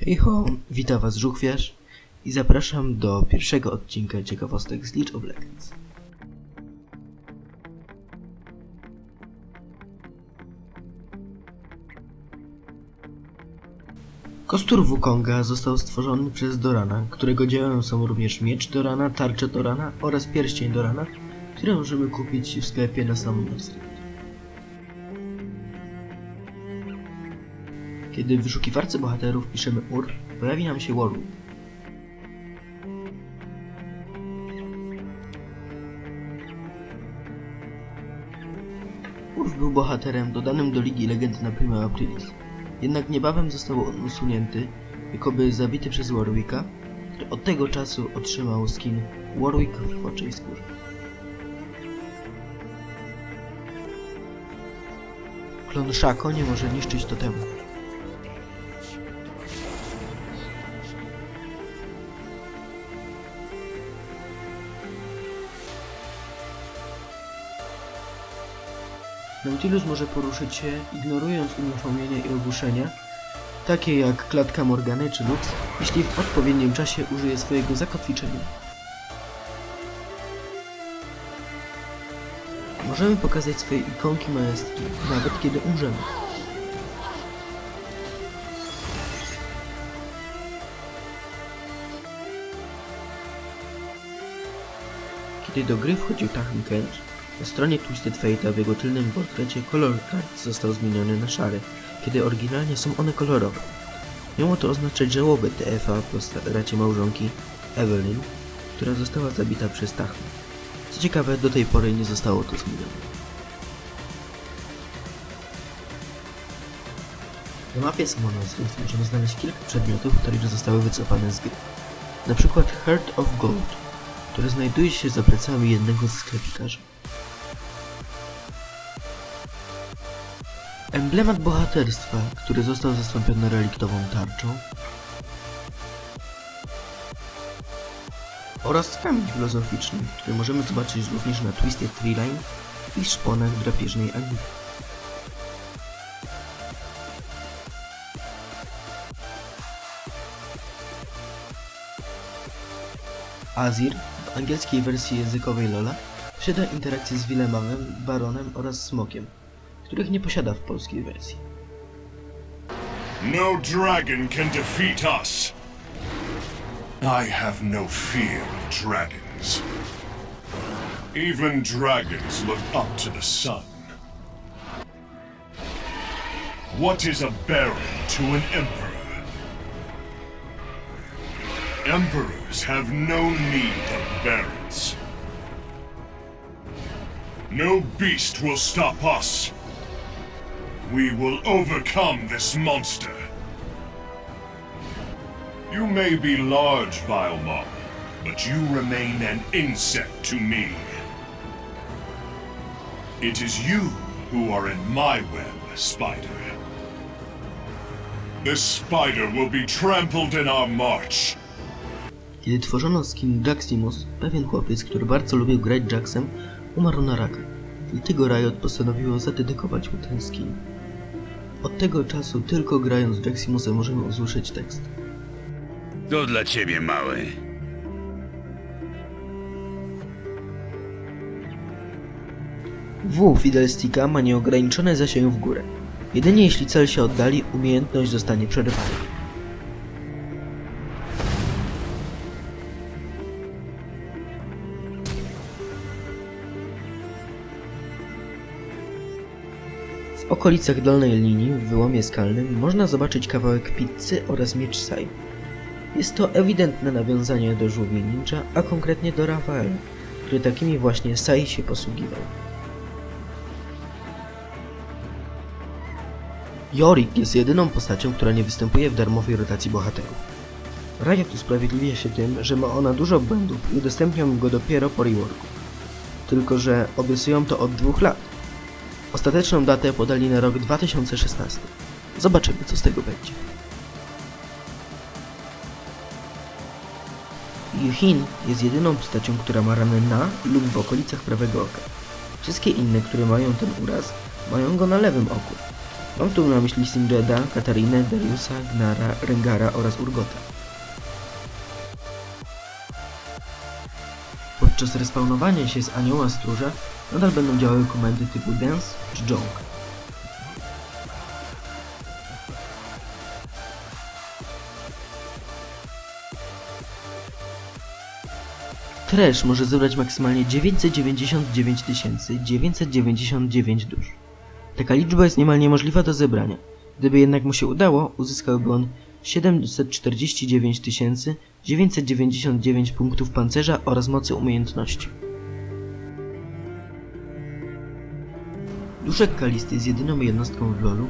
Hej ho, witam was Żuchwiarz i zapraszam do pierwszego odcinka ciekawostek z League of Legends. Kostur Wukonga został stworzony przez Dorana, którego dziełem są również miecz Dorana, tarcza Dorana oraz pierścień Dorana, które możemy kupić w sklepie na Summoner Street. Kiedy w wyszukiwarce bohaterów piszemy UR, pojawi nam się Warwick. Urf był bohaterem dodanym do Ligi Legend na Prima Aprilis. Jednak niebawem został on usunięty, jakoby zabity przez Warwicka, który od tego czasu otrzymał skin Warwick w oczej skórze. Klon Szako nie może niszczyć totemu. Nautilus może poruszyć się, ignorując unieruchomienia i ogłuszenia, takie jak klatka Morgany czy Lux, jeśli w odpowiednim czasie użyje swojego zakotwiczenia. Możemy pokazać swoje ikonki maestrii, nawet kiedy umrzemy. Kiedy do gry wchodził Tachen Kench, na stronie Twisted Fate'a w jego tylnym portrecie kolor kart został zmieniony na szary, kiedy oryginalnie są one kolorowe. Miało to oznaczać żałobę TFA po stracie małżonki Evelyn, która została zabita przez Tachna. Co ciekawe, do tej pory nie zostało to zmienione. Na mapie Street możemy znaleźć kilka przedmiotów, które już zostały wycofane z gry. Na przykład Heart of Gold, który znajduje się za plecami jednego z sklepikarzy. Emblemat bohaterstwa, który został zastąpiony reliktową tarczą oraz kamień filozoficzny, który możemy zobaczyć również na Twisted Tree Line i szponach drapieżnej Agni. Azir w angielskiej wersji językowej Lola posiada interakcję z Wilemawem, Baronem oraz Smokiem, których nie posiada w polskiej wersji. No dragon can defeat us. I have no fear of dragons. Even dragons look up to the sun. What is a baron to an emperor? Emperors have no need of barons. No beast will stop us. We will overcome this monster. You may be large, Vilmar, but you remain an insect to me. It is you who are in my web, Spider. This spider will be trampled in our march. Kiedy tworzono skin Jaximus, pewien chłopiec, który bardzo lubił grać Jaxem, umarł na raka. Dlatego Riot postanowiło zadedykować mu ten skin. Od tego czasu tylko grając Jaximusem możemy usłyszeć tekst. To dla ciebie, mały. W Fiddlesticka ma nieograniczony zasięg w górę. Jedynie jeśli cel się oddali, umiejętność zostanie przerwana. W okolicach dolnej linii, w wyłomie skalnym, można zobaczyć kawałek pizzy oraz miecz Sai. Jest to ewidentne nawiązanie do żółwi ninja, a konkretnie do Rafaela, który takimi właśnie Sai się posługiwał. Yorick jest jedyną postacią, która nie występuje w darmowej rotacji bohaterów. Riot usprawiedliwia się tym, że ma ona dużo błędów i udostępnią go dopiero po reworku. Tylko, że obiecują to od dwóch lat. Ostateczną datę podali na rok 2016. Zobaczymy, co z tego będzie. Yuhin jest jedyną postacią, która ma ranę na lub w okolicach prawego oka. Wszystkie inne, które mają ten uraz, mają go na lewym oku. Mam tu na myśli Sindreda, Katarinę, Dariusa, Gnara, Rengara oraz Urgota. Podczas respawnowania się z anioła stróża nadal będą działały komendy typu Dance czy Joke. Trash może zebrać maksymalnie 999 999 dusz. Taka liczba jest niemal niemożliwa do zebrania. Gdyby jednak mu się udało, uzyskałby on 749 999 punktów pancerza oraz mocy umiejętności. Duszek Kalisty jest jedyną jednostką w LoLu,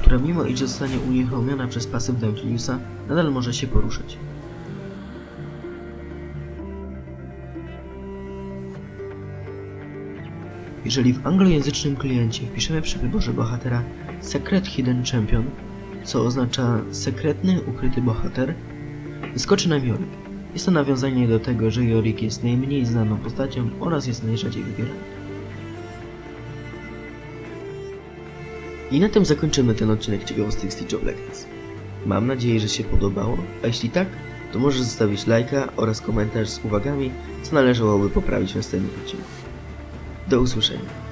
która mimo iż zostanie unieruchomiona przez pasyw Dauntleusa, nadal może się poruszać. Jeżeli w anglojęzycznym kliencie wpiszemy przy wyborze bohatera Secret Hidden Champion, co oznacza sekretny, ukryty bohater, wyskoczy nam Jorik. Jest to nawiązanie do tego, że Jorik jest najmniej znaną postacią oraz jest najrzadziej wybierany. I na tym zakończymy ten odcinek ciekawostek z Teach of Legends. Mam nadzieję, że się podobało, a jeśli tak, to możesz zostawić lajka oraz komentarz z uwagami, co należałoby poprawić w następnym odcinku. Do usłyszenia.